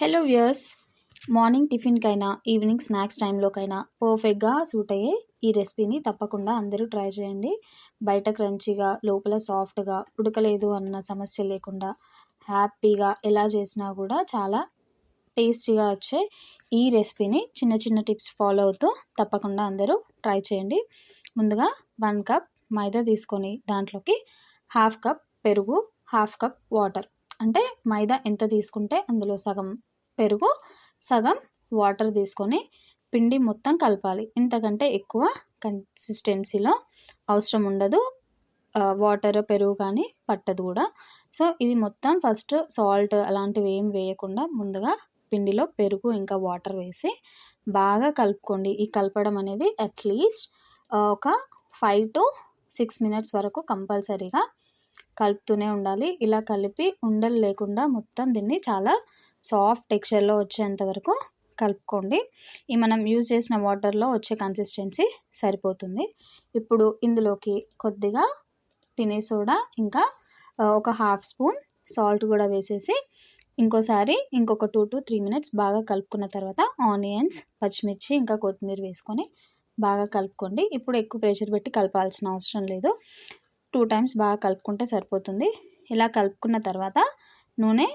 Hello viewers morning టిఫిన్కైనా evening snacks టైంలోకైనా పర్ఫెక్ట్గా సూట్ అయ్యే ఈ రెసిపీని తప్పకుండా అందరూ ట్రై చేయండి. బయట క్రంచిగా లోపల సాఫ్ట్గా ఉడకలేదు అన్న సమస్య లేకుండా హ్యాపీగా ఎలా చేసినా కూడా చాలా టేస్టీగా వచ్చే ఈ రెసిపీని చిన్న చిన్న టిప్స్ ఫాలో అవుతూ తప్పకుండా అందరూ ట్రై చేయండి. ముందుగా వన్ కప్ మైదా తీసుకొని దాంట్లోకి హాఫ్ కప్ పెరుగు హాఫ్ కప్ వాటర్ అంటే మైదా ఎంత తీసుకుంటే అందులో సగం పెరుగు సగం వాటర్ తీసుకొని పిండి మొత్తం కలపాలి. ఇంతకంటే ఎక్కువ కన్సిస్టెన్సీలో అవసరం ఉండదు. వాటర్ పెరుగు కానీ పట్టదు కూడా. సో ఇది మొత్తం ఫస్ట్ సాల్ట్ అలాంటివి ఏం వేయకుండా ముందుగా పిండిలో పెరుగు ఇంకా వాటర్ వేసి బాగా కలుపుకోండి. ఈ కలపడం అనేది అట్లీస్ట్ ఒక ఫైవ్ టు సిక్స్ మినిట్స్ వరకు కంపల్సరీగా కలుపుతూనే ఉండాలి. ఇలా కలిపి ఉండలు లేకుండా మొత్తం దీన్ని చాలా సాఫ్ట్ టెక్స్చర్లో వచ్చేంత వరకు కలుపుకోండి. ఈ మనం యూజ్ చేసిన వాటర్లో వచ్చే కన్సిస్టెన్సీ సరిపోతుంది. ఇప్పుడు ఇందులోకి కొద్దిగా తినే సోడా ఇంకా ఒక హాఫ్ స్పూన్ సాల్ట్ కూడా వేసేసి ఇంకోసారి ఇంకొక టూ టు త్రీ మినిట్స్ బాగా కలుపుకున్న తర్వాత ఆనియన్స్ పచ్చిమిర్చి ఇంకా కొత్తిమీర వేసుకొని బాగా కలుపుకోండి. ఇప్పుడు ఎక్కువ ప్రెషర్ పెట్టి కలపాల్సిన అవసరం లేదు. టూ టైమ్స్ బాగా కలుపుకుంటే సరిపోతుంది. ఇలా కలుపుకున్న తర్వాత నూనె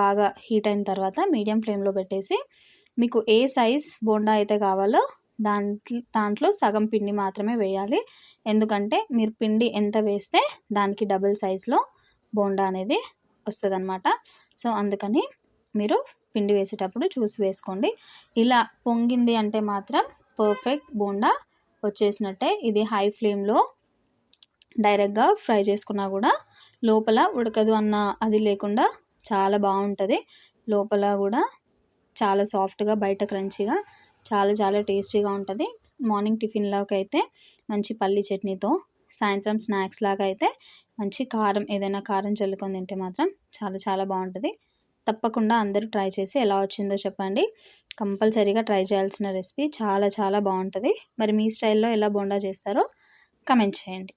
బాగా హీట్ అయిన తర్వాత మీడియం ఫ్లేమ్లో పెట్టేసి మీకు ఏ సైజ్ బోండా అయితే కావాలో దాంట్లో దాంట్లో సగం పిండి మాత్రమే వేయాలి. ఎందుకంటే మీరు పిండి ఎంత వేస్తే దానికి డబుల్ సైజులో బోండా అనేది వస్తుంది అనమాట సో అందుకని మీరు పిండి వేసేటప్పుడు చూసి వేసుకోండి. ఇలా పొంగింది అంటే మాత్రం పర్ఫెక్ట్ బోండా వచ్చేసినట్టే. ఇది హై ఫ్లేమ్లో డైరెక్ట్గా ఫ్రై చేసుకున్నా కూడా లోపల ఉడకదు అన్న అది లేకుండా చాలా బాగుంటుంది. లోపల కూడా చాలా సాఫ్ట్గా బయట క్రంచిగా చాలా చాలా టేస్టీగా ఉంటుంది. మార్నింగ్ టిఫిన్లోకి అయితే మంచి పల్లి చట్నీతో సాయంత్రం స్నాక్స్ లాగా అయితే మంచి కారం ఏదైనా కారం చల్లుకొని తింటే మాత్రం చాలా చాలా బాగుంటుంది. తప్పకుండా అందరూ ట్రై చేసి ఎలా వచ్చిందో చెప్పండి. కంపల్సరీగా ట్రై చేయాల్సిన రెసిపీ చాలా చాలా బాగుంటుంది. మరి మీ స్టైల్లో ఎలా బోండా చేస్తారో కమెంట్ చేయండి.